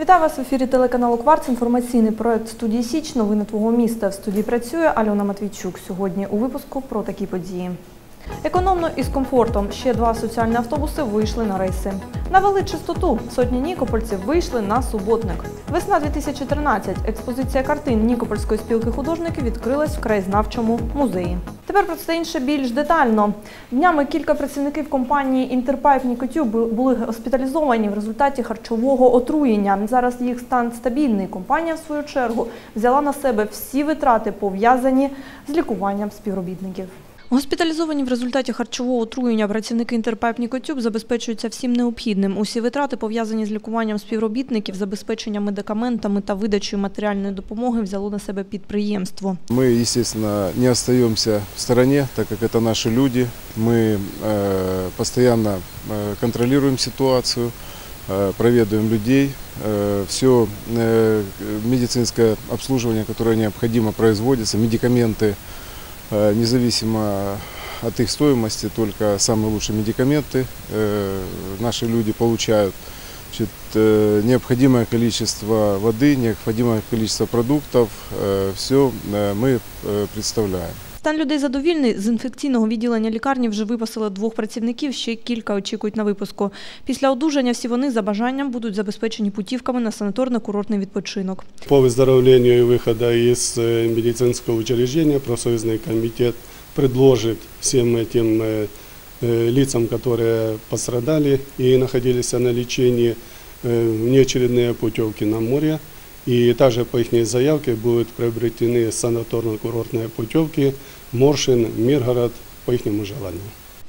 Вітаю вас в ефірі телеканалу Кварц. Інформаційний проект студії Січ. Новини твого міста. В студії працює Альона Матвійчук. Сьогодні у випуску про такі події. Економно і з комфортом ще два соціальні автобуси вийшли на рейси. Навели чистоту. Сотні нікопольців вийшли на суботник. Весна 2013. Експозиція картин Нікопольської спілки художників відкрилась в краєзнавчому музеї. Тепер про це інше більш детально. Днями кілька працівників компанії Інтерпайп Нікотюб були госпіталізовані в результаті харчового отруєння. Зараз їх стан стабільний. Компанія, в свою чергу, взяла на себе всі витрати, пов'язані з лікуванням співробітників. Госпіталізовані в результаті харчового отруєння працівники Інтерпайп Нікотюб забезпечуються всім необхідним. Усі витрати, пов'язані з лікуванням співробітників, забезпеченням медикаментами та видачею матеріальної допомоги, взяло на себе підприємство. Мы, естественно, не остаемся в стороне, так как это наши люди. Мы э, постоянно э, контролируем ситуацию, э, проведываем людей. Все медицинское обслуживание, которое необходимо, производится. Медикаменты, э, независимо от их стоимости, только самые лучшие медикаменты э, наши люди получают. Значит, э, необходимое количество воды, необходимое количество продуктов, все мы э, представляем. Стан людей задовільний. З інфекційного відділення лікарні вже випасили двох працівників, ще кілька очікують на випуску. Після одужання всі вони за бажанням будуть забезпечені путівками на санаторно-курортний відпочинок. По выздоровлению и выхода из э, медицинского учреждения профсоюзный комитет предложит всем этим э, э, лицам, которые пострадали и находились на лечении, э, внеочередные путевки на море. И также по их заявке будут приобретены санаторно-курортные путевки Моршин, Миргород по их желанию.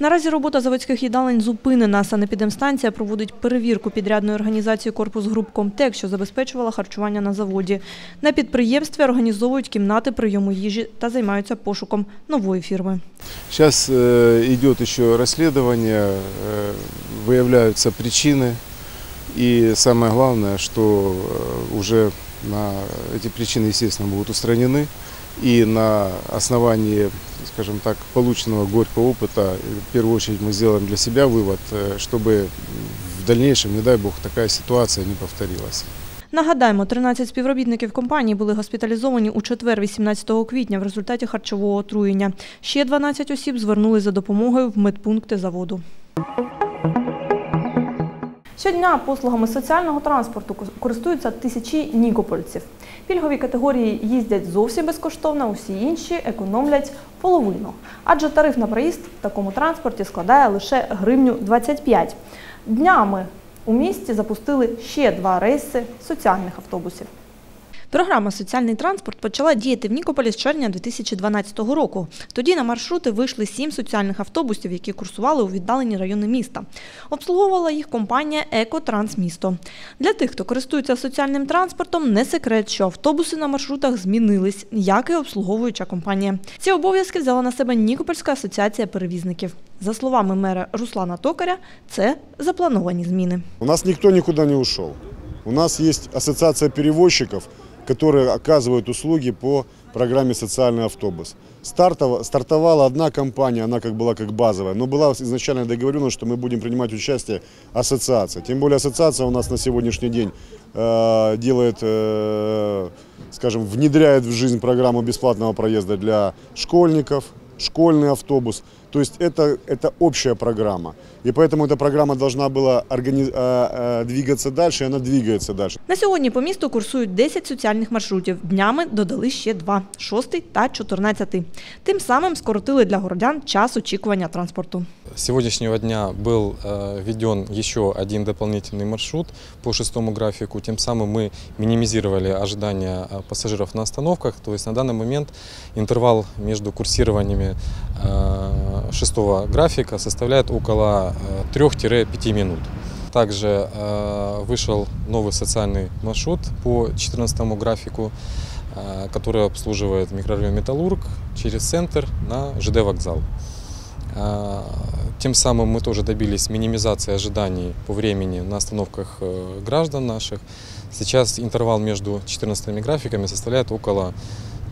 Наразі робота заводських їдалень зупинена. Санепідемстанція проводить перевірку підрядної організації «Корпус Груп Комтек», що забезпечувала харчування на заводі. На підприємстві організовують кімнати прийому їжі та займаються пошуком нової фірми. Сейчас э, идет еще расследование, э, выявляются причины. И самое главное, что э, уже на эти причины, естественно, будут устранены. И на основании, скажем так, полученного горького опыта, э, в первую очередь мы сделаем для себя вывод, э, чтобы в дальнейшем, не дай бог, такая ситуация не повторилась. Нагадаємо, 13 співробітників компанії були госпіталізовані у четвер, 18 квітня, в результаті харчового отруєння. Ще 12 осіб звернулись за допомогою в медпункти заводу. Щодня послугами соціального транспорту користуються тисячі нікопольців. Пільгові категорії їздять зовсім безкоштовно, усі інші економлять половину. Адже тариф на проїзд в такому транспорті складає лише гривню 25. Днями у місті запустили ще два рейси соціальних автобусів. Програма Соціальний транспорт почала діяти в Нікополі з червня 2012 року. Тоді на маршрути вийшли сім соціальних автобусів, які курсували у віддалені райони міста. Обслуговувала їх компанія Екотрансмісто. Для тих, хто користується соціальним транспортом, не секрет, що автобуси на маршрутах змінились, як і обслуговуюча компанія. Ці обов'язки взяла на себе Нікопольська асоціація перевізників. За словами мера Руслана Токаря, це заплановані зміни. У нас никто никуда не ушел. У нас есть ассоциация перевозчиков, которые оказывают услуги по программе «Социальный автобус». Стартова- стартовала одна компания, она как была как базовая, но была изначально договорено, что мы будем принимать участие ассоциация. Тем более ассоциация у нас на сегодняшний день э, делает, э, скажем, внедряет в жизнь программу бесплатного проезда для школьников, школьный автобус. То есть это, это общая программа. И поэтому эта программа должна была органи- э, э, двигаться дальше, и она двигается дальше. На сьогодні по місту курсують 10 соціальних маршрутів. Днями додали ще два – 6 та 14. Тим самим скоротили для городян час очікування транспорту. С сегодняшнего дня был э, введен еще один дополнительный маршрут по шестому графику. Тем самым мы минимизировали ожидания э, пассажиров на остановках. То есть на данный момент интервал между курсированиями э, шестого графика составляет около э, 3-5 минут. Также э, вышел новый социальный маршрут по 14 графику, э, который обслуживает микрорайон Металлург через центр на ЖД вокзал. Тем самым мы тоже добились минимизации ожиданий по времени на остановках э, граждан наших. Сейчас интервал между 14 графиками составляет около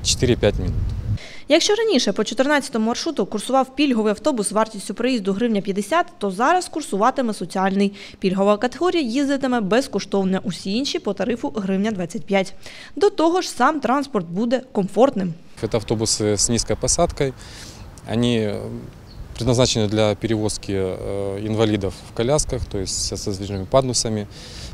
4-5 минут. Якщо раніше по 14 маршруту курсував пільговий автобус з вартістю проїзду гривня 50, то зараз курсуватиме соціальний. Пільгова категорія їздитиме безкоштовно, усі інші по тарифу гривня 25. До того ж, сам транспорт буде комфортним. Это автобусы с низкой посадкой. Они э, предназначены для перевозки э, инвалидов в колясках, то есть со сдвижными пандусами,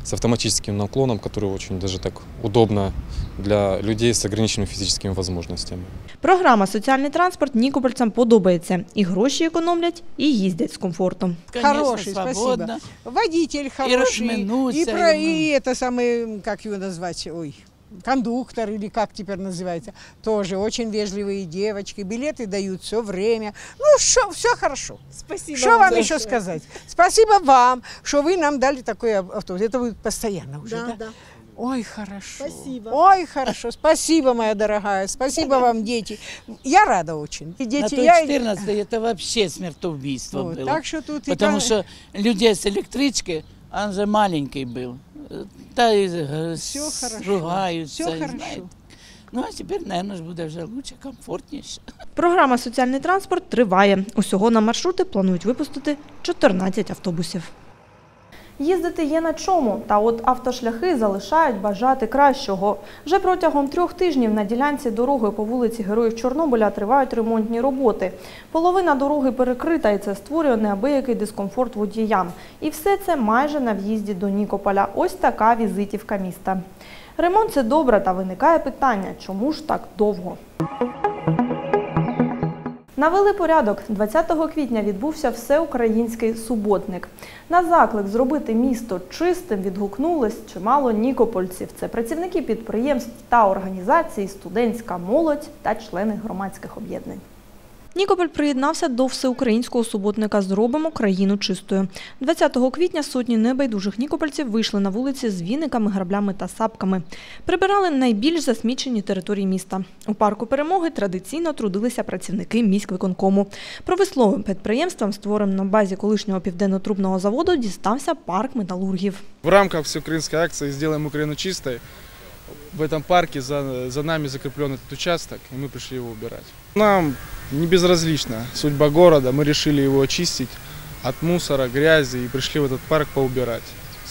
с автоматическим наклоном, который очень даже так удобно для людей с ограниченными физическими возможностями. Програма «Соціальний транспорт» нікопольцям подобається. І гроші економлять, і їздять з комфортом. Конечно, Хороший, свободно. спасибо. Водитель хороший. разминуться, и, про, и, ну. и это самый, как его назвать, ой, кондуктор или как теперь называется, тоже очень вежливые девочки. Билеты дают все время. Ну, что, все хорошо. Спасибо. Что вам за еще сказать? Спасибо вам, что вы нам дали такой ав- автобус. Это будет постоянно уже, да? Да, да. Ой, хорошо. Спасибо. Ой, хорошо. Спасибо, моя дорогая. Спасибо вам, дети. Я рада очень. И На дети, той я... 14 это вообще смертоубийство Вот, было. так что тут и Потому кон- что людей с электричкой, он же маленький был. Э, Да и э, Всё с- хорошо. ругаются. Всё и хорошо. знаете. Ну, а теперь, наверное, ж буде вже лучше, комфортніше. Програма «Соціальний транспорт» триває. Усього на маршрути планують випустити 14 автобусів. Їздити є на чому, та от автошляхи залишають бажати кращого. Вже протягом трьох тижнів на ділянці дороги по вулиці Героїв Чорнобиля тривають ремонтні роботи. Половина дороги перекрита, і це створює неабиякий дискомфорт водіям. І все це майже на в'їзді до Нікополя. Ось така візитівка міста. Ремонт – це добре, та виникає питання, чому ж так довго? Навели порядок. 20 квітня відбувся всеукраїнський суботник. На заклик зробити місто чистим відгукнулись чимало нікопольців. Це працівники підприємств та організацій, студентська молодь та члени громадських об'єднань. Нікополь приєднався до всеукраїнського суботника Зробимо країну чистою. 20 квітня сотні небайдужих нікопольців вийшли на вулиці з віниками, граблями та сапками. Прибирали найбільш засмічені території міста. У парку перемоги традиційно трудилися працівники міськвиконкому. Промисловим підприємствам, створеним на базі колишнього південно-трубного заводу, дістався парк металургів. В рамках всеукраинской акции «Сделаем Украину чистой» в этом парке за, за нами закреплен этот участок, и мы пришли его убирать. Нам не безразлична судьба города, мы решили его очистить от мусора, грязи и пришли в этот парк поубирать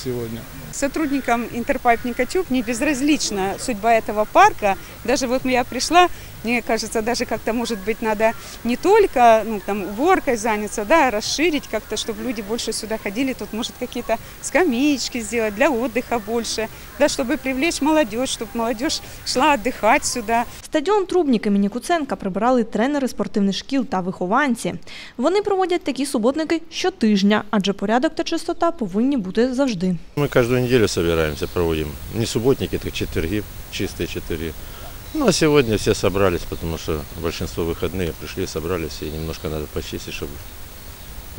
сегодня. Сотрудникам Интерпайп Никотюб не безразлична судьба этого парка. Даже вот я пришла, мне кажется, даже как-то, может быть, надо не только ну, там, уборкой заняться, да, а расширить как-то, чтобы люди больше сюда ходили. Тут, может, какие-то скамеечки сделать для отдыха больше, да, чтобы привлечь молодежь, чтобы молодежь шла отдыхать сюда. Стадіон Трубнік імені Куценка прибирали тренери спортивних шкіл та вихованці. Вони проводять такі суботники щотижня, адже порядок та чистота повинні бути завжди. Мы каждую неделю собираемся, проводим. Не субботники, так четверги, чистые четверги. Ну а сегодня все собрались, потому что большинство выходные пришли, собрались, и немножко надо почистить, чтобы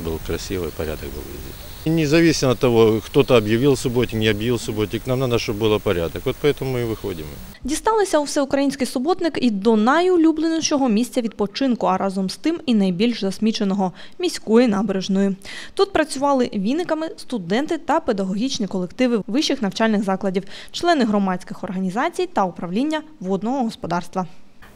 был красивый порядок был везде. И независимо от того, кто-то объявил субботник, не объявил субботник, нам надо, чтобы было порядок. Вот поэтому мы и выходим. Дісталися у всеукраїнський суботник і до найулюбленішого місця відпочинку, а разом з тим і найбільш засміченого міської набережної. Тут працювали віниками студенти та педагогічні колективи вищих навчальних закладів, члени громадських організацій та управління водного господарства.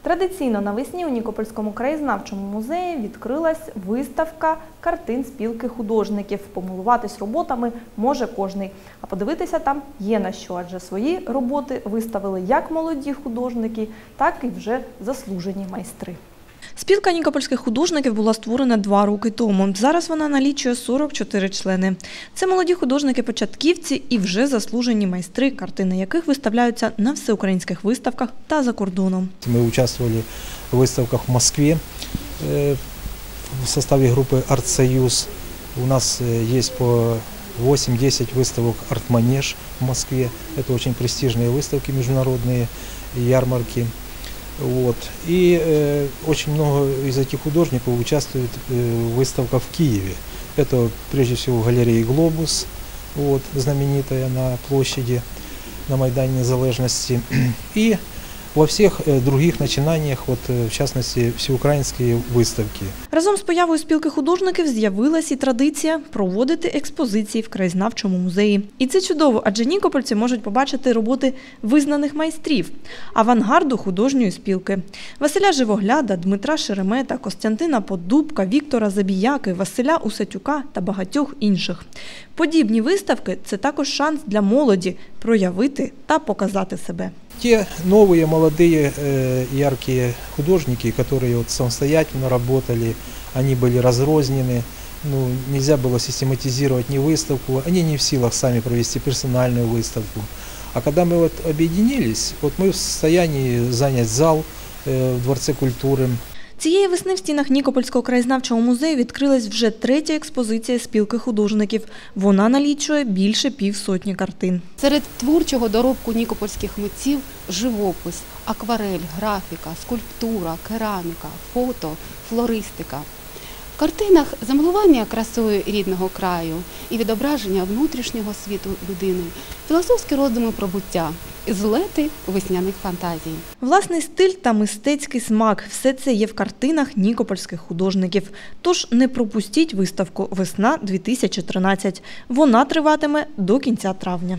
Традиційно навесні у Нікопольському краєзнавчому музеї відкрилась виставка картин спілки художників. Помилуватись роботами може кожний. А подивитися там є на що, адже свої роботи виставили як молоді художники, так і вже заслужені майстри. Спілка нікопольських художників була створена два роки тому. Зараз вона налічує 44 члени. Це молоді художники-початківці і вже заслужені майстри, картини яких виставляються на всеукраїнських виставках та за кордоном. Мы участвовали в выставках в Москве э, в составе группы «Артсоюз». У нас э, есть по 8-10 выставок «Артманеж» в Москве. Это очень престижные выставки, международные ярмарки. Вот. И э, очень много из этих художников участвует э, в выставках в Киеве. Это прежде всего галерея «Глобус», вот, знаменитая на площади, на Майдане Незалежности. И во всех э, других начинаниях, вот, э, в частности, всеукраинские выставки. Разом з появою спілки художників з'явилась і традиція проводити експозиції в краєзнавчому музеї. І це чудово, адже нікопольці можуть побачити роботи визнаних майстрів, авангарду художньої спілки. Василя Живогляда, Дмитра Шеремета, Костянтина Подубка, Віктора Забіяки, Василя Усатюка та багатьох інших. Подібні виставки це також шанс для молоді проявити та показати себе. Те новые, молодые, э, яркие художники, которые вот самостоятельно работали, они были разрознены, ну, нельзя было систематизировать ни выставку, они не в силах сами провести персональную выставку. А когда мы вот объединились, вот мы в состоянии занять зал э, в Дворце культуры, Цієї весни в стінах Нікопольського краєзнавчого музею відкрилась вже третя експозиція спілки художників. Вона налічує більше півсотні картин. Серед творчого доробку нікопольських митців живопис, акварель, графіка, скульптура, кераміка, фото, флористика. В картинах замилування красою рідного краю і відображення внутрішнього світу людини, філософські роздуми про буття злети весняних фантазій. Власний стиль та мистецький смак – все це є в картинах нікопольських художників. Тож не пропустіть виставку «Весна 2013». Вона триватиме до кінця травня.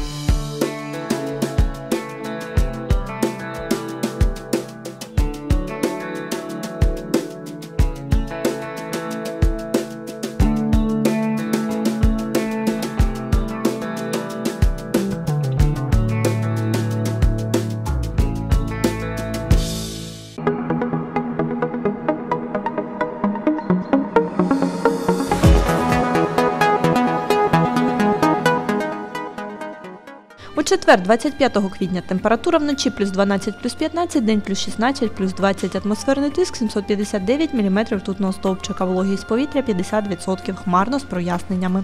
Четвер, 25 квітня, температура вночі плюс 12, плюс 15, день плюс 16, плюс 20, атмосферний тиск 759 мм ртутного стовпчика, вологість повітря 50%, хмарно з проясненнями.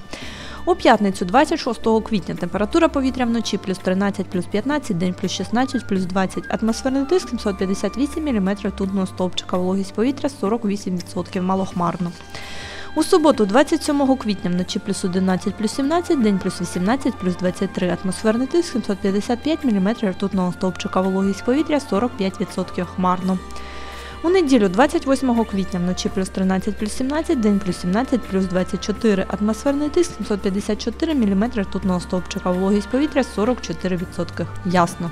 У п'ятницю, 26 квітня, температура повітря вночі плюс 13, плюс 15, день плюс 16, плюс 20, атмосферний тиск 758 мм ртутного стовпчика, вологість повітря 48%, малохмарно. У суботу, 27 квітня, вночі плюс 11, плюс 17, день плюс 18, плюс 23, атмосферний тиск 755 мм ртутного стовпчика, вологість повітря 45%, хмарно. У неділю, 28 квітня, вночі плюс 13, плюс 17, день плюс 17, плюс 24, атмосферний тиск 754 мм ртутного стовпчика, вологість повітря 44%, ясно.